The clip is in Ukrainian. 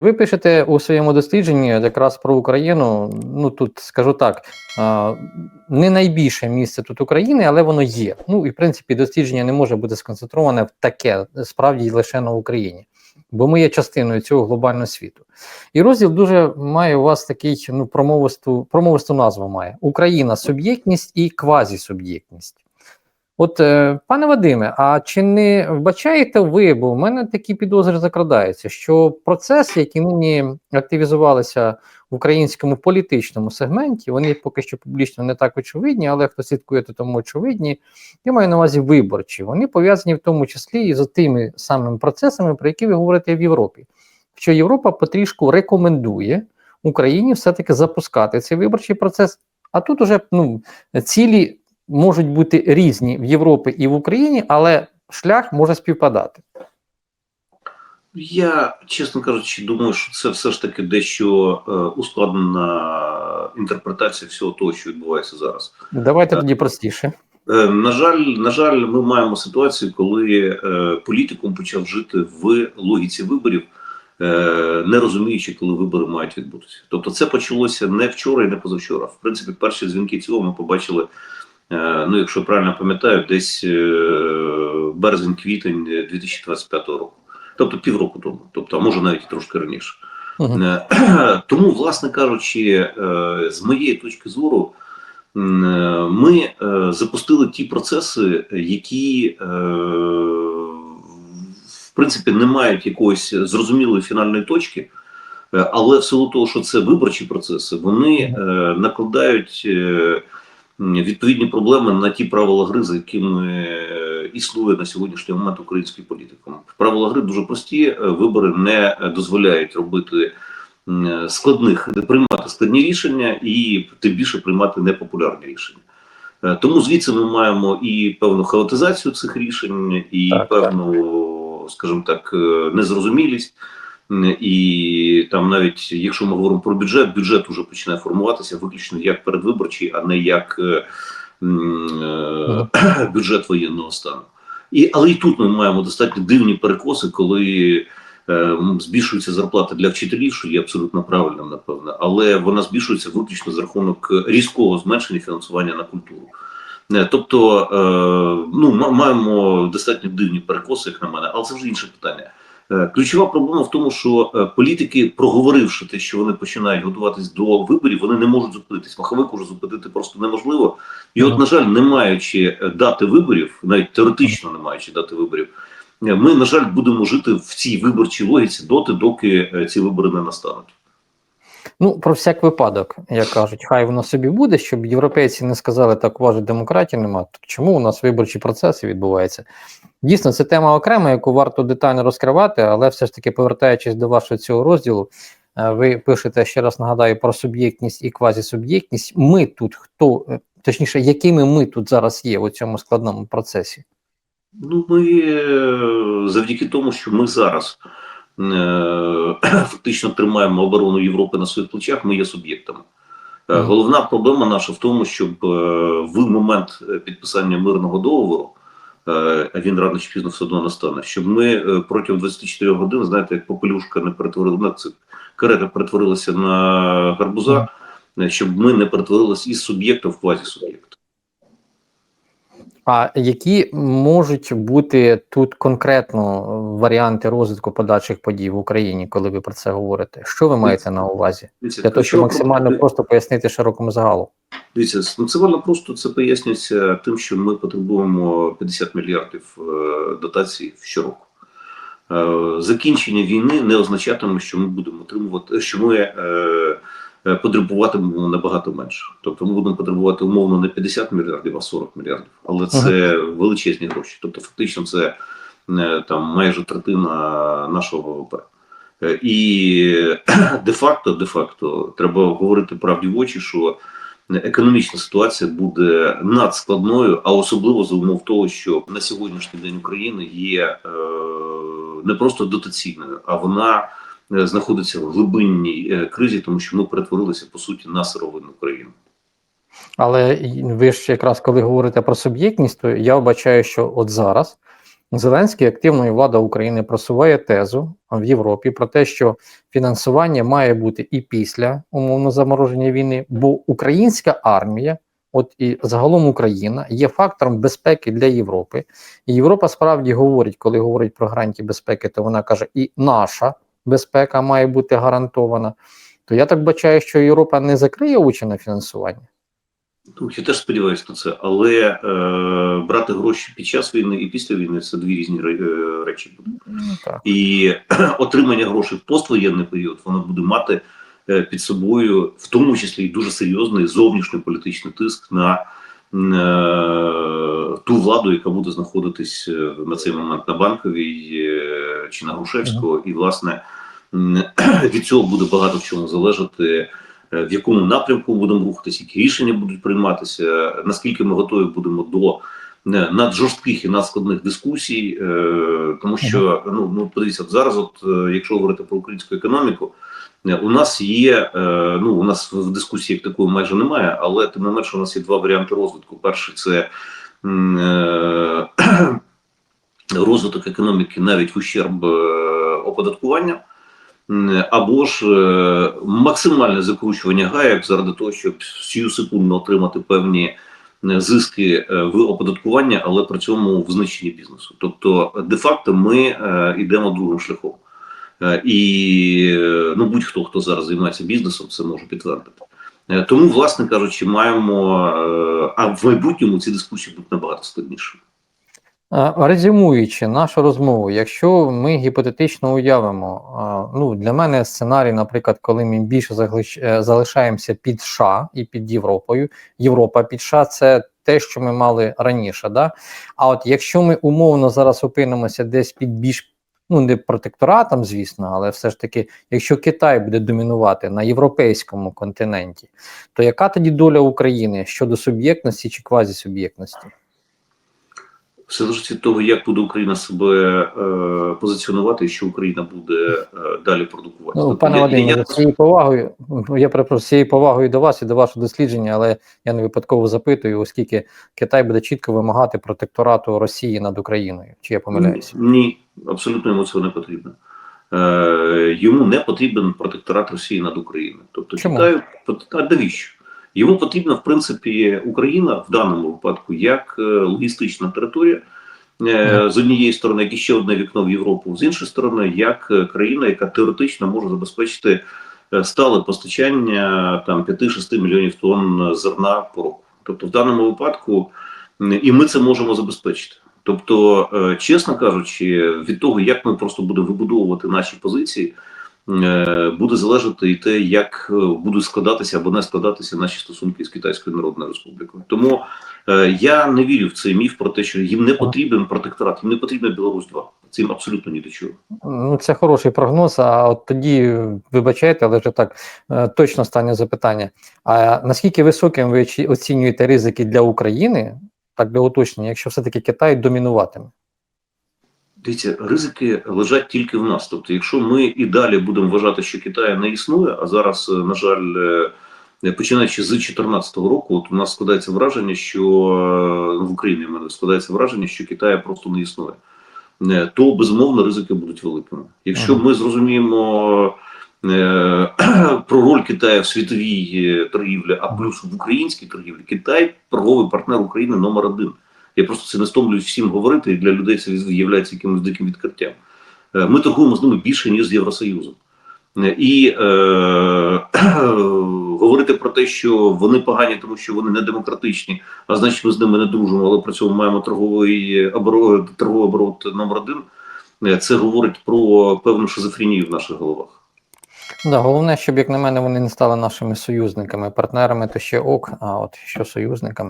Ви пишете у своєму дослідженні якраз про Україну. Ну тут скажу так, не найбільше місце тут України, але воно є. Ну і в принципі дослідження не може бути сконцентроване в таке, справді лише на Україні, бо ми є частиною цього глобального світу. І розділ дуже має у вас такий ну промовисту, промовисту назву має Україна, суб'єктність і квазісуб'єктність. От, е, пане Вадиме, а чи не вбачаєте ви, бо в мене такі підозри закрадаються, що процеси, які нині активізувалися в українському політичному сегменті, вони поки що публічно не так очевидні, але хто слідкує, то тому очевидні. Я маю на увазі виборчі. Вони пов'язані в тому числі і з тими самими процесами, про які ви говорите в Європі. Що Європа потрішку рекомендує Україні все-таки запускати цей виборчий процес. А тут уже ну, цілі можуть бути різні в Європі і в Україні, але шлях може співпадати. Я, чесно кажучи, думаю, що це все ж таки дещо е, ускладнена інтерпретація всього того, що відбувається зараз. Давайте тоді простіше. Е, на жаль, на жаль, ми маємо ситуацію, коли е, політикум почав жити в логіці виборів, е, не розуміючи, коли вибори мають відбутися. Тобто, це почалося не вчора і не позавчора. В принципі, перші дзвінки цього ми побачили. Е, ну, якщо правильно пам'ятаю, десь е, березень-квітень 2025 року, тобто півроку тому, тобто, а може навіть і трошки раніше. Угу. Е, Тому, власне кажучи, з моєї точки зору, ми запустили ті процеси, які в принципі не мають якоїсь зрозумілої фінальної точки. Але в силу того, що це виборчі процеси, вони накладають відповідні проблеми на ті правила гри, за якими е, існує на сьогоднішній момент український політикум. Правила гри дуже прості. е, Вибори не дозволяють робити складних приймати складні рішення і тим більше приймати непопулярні рішення. Е, Тому звідси ми маємо і певну хаотизацію цих рішень, і Так, певну, скажімо так, незрозумілість. І там, навіть якщо ми говоримо про бюджет, бюджет вже починає формуватися виключно як передвиборчий, а не як е, е, бюджет воєнного стану. І, але і тут ми маємо достатньо дивні перекоси, коли е, збільшується зарплата для вчителів, що є абсолютно правильним, напевно, але вона збільшується виключно за рахунок різкого зменшення фінансування на культуру. Е, Тобто, е, ну, маємо достатньо дивні перекоси, як на мене, але це вже інше питання. Е, Ключова проблема в тому, що е, політики, проговоривши те, що вони починають готуватись до виборів, вони не можуть зупинитись. Маховик уже зупинити просто неможливо. І от, на жаль, не маючи е, дати виборів, навіть теоретично не маючи дати виборів, ми, на жаль, будемо жити в цій виборчій логіці доти, доки ці вибори не настануть. Ну, про всяк випадок, як кажуть, хай воно собі буде, щоб європейці не сказали, так у вас демократії нема. Так чому у нас виборчі процеси відбуваються? Дійсно, це тема окрема, яку варто детально розкривати, але все ж таки, повертаючись до вашого цього розділу, е, ви пишете ще раз нагадаю про суб'єктність і квазісуб'єктність. Ми тут хто, е, точніше, якими ми тут зараз є у цьому складному процесі? Ну, ми е, завдяки тому, що ми зараз фактично тримаємо оборону Європи на своїх плечах, ми є суб'єктами. Е, Головна проблема наша в тому, щоб е, в момент е, підписання мирного договору, е, а він рано чи пізно все одно настане, щоб ми е, протягом 24 годин, знаєте, як попелюшка не перетворила на це карета перетворилася на гарбуза, е, щоб ми не перетворилися із суб'єкта в квазі квазісуб'єкт. А які можуть бути тут конкретно варіанти розвитку подальших подій в Україні, коли ви про це говорите? Що ви маєте на увазі? Дивіться, Для того, щоб максимально просто пояснити широкому загалу. Дивіться, максимально просто це пояснюється тим, що ми потребуємо 50 мільярдів е, дотацій щороку. Е, Закінчення війни не означатиме, що ми будемо отримувати, що ми е, е, потребуватимемо набагато менше. Тобто ми будемо потребувати умовно не 50 мільярдів, а 40 мільярдів. Але це величезні гроші. Тобто, фактично, це е, там майже третина нашого ВВП. Е, І де-факто, де-факто, треба говорити правді в очі, що економічна ситуація буде надскладною, а особливо за умов того, що на сьогоднішній день України є е, не просто дотаційною, а вона е, знаходиться в глибинній е, кризі, тому що ми перетворилися по суті на сировинну країну. Але ви ж якраз коли говорите про суб'єктність, то я вбачаю, що от зараз Зеленський активно і влада України просуває тезу в Європі про те, що фінансування має бути і після умовно замороження війни, бо українська армія, от і загалом Україна, є фактором безпеки для Європи. І Європа справді говорить, коли говорить про гарантії безпеки, то вона каже, і наша безпека має бути гарантована. То я так бачаю, що Європа не закриє очі на фінансування. Я теж сподіваюся на це, але е, брати гроші під час війни і після війни це дві різні е, речі будуть. Ну. І отримання грошей в поствоєнний період воно буде мати е, під собою, в тому числі і дуже серйозний зовнішньополітичний тиск на ту владу, яка буде знаходитись е, на цей момент на банковій е, чи на Грушевського, і власне від цього буде багато в чому залежати. е, В якому напрямку будемо рухатися, які рішення будуть прийматися, наскільки ми готові будемо до е, наджорстких і надскладних дискусій, е, тому що ну ну подивіться, зараз, от е, якщо говорити про українську економіку, е, у нас є е, ну у нас в дискусії такої майже немає, але тим не менше у нас є два варіанти розвитку. Перший це е, розвиток економіки навіть в ущерб е, оподаткування. Або ж е, максимальне закручування гаяк заради того, щоб сію секундно отримати певні е, зиски е, в оподаткування, але при цьому в знищенні бізнесу. Тобто, де-факто, ми е, йдемо другим шляхом. Е, І е, ну, будь-хто, хто зараз займається бізнесом, це може підтвердити. Е, Тому, власне кажучи, маємо, а в майбутньому ці дискусії будуть набагато складнішими. Резюмуючи нашу розмову, якщо ми гіпотетично уявимо, ну для мене сценарій, наприклад, коли ми більше залишаємося під США і під Європою, Європа під США це те, що ми мали раніше. Да? А от якщо ми умовно зараз опинимося десь під більш ну не протекторатом, звісно, але все ж таки, якщо Китай буде домінувати на європейському континенті, то яка тоді доля України щодо суб'єктності чи квазісуб'єктності? Все залежить від того, як буде Україна себе е, позиціонувати, і що Україна буде е, далі продукувати. Ну, Тобто пане я- Вадиме, я- з цією повагою, я перепрошую, з цією повагою до вас і до вашого дослідження, але я не випадково запитую, оскільки Китай буде чітко вимагати протекторату Росії над Україною. Чи я помиляюся? Ні, абсолютно йому цього не потрібно. Е, йому не потрібен протекторат Росії над Україною. Тобто Чому? Китаю а навіщо? Йому потрібна, в принципі, Україна в даному випадку як е, логістична територія. е, З однієї сторони, як і ще одне вікно в Європу, з іншої сторони, як е, країна, яка теоретично може забезпечити стале постачання там 5-6 мільйонів тонн зерна по року. Тобто, в даному випадку, і ми це можемо забезпечити. Тобто, чесно кажучи, від того, як ми просто будемо вибудовувати наші позиції, буде залежати і те, як е, будуть складатися або не складатися наші стосунки з Китайською Народною Республікою. Тому е, я не вірю в цей міф про те, що їм не потрібен протекторат, їм не потрібна Білорусь 2 Цим абсолютно ні до чого. Ну, це хороший прогноз. А от тоді, вибачайте, але вже так е, точно останнє запитання. А наскільки високим ви оцінюєте ризики для України, так для уточнення, якщо все-таки Китай домінуватиме? Дивіться, ризики лежать тільки в нас. Тобто, якщо ми і далі будемо вважати, що Китаю не існує, а зараз, е, на жаль, е, починаючи з 2014 року, от у нас складається враження, що е, в Україні в мене складається враження, що Китаю просто не існує. То безумовно ризики будуть великими. Якщо ми зрозуміємо про роль Китаю в світовій торгівлі, а плюс в українській торгівлі, Китай торговий партнер України номер один. Я просто це не стомлююсь всім говорити, і для людей це є якимось диким відкриттям. Е, Ми торгуємо з ними більше, ніж з Євросоюзом. Е, І е, говорити про те, що вони погані, тому що вони не демократичні, а значить, ми з ними не дружимо, але при цьому маємо торговий оборот, торговий оборот номер один. е, Це говорить про певну шизофренію в наших головах. Да, головне, щоб, як на мене, вони не стали нашими союзниками, партнерами, то ще ок, а от що союзниками.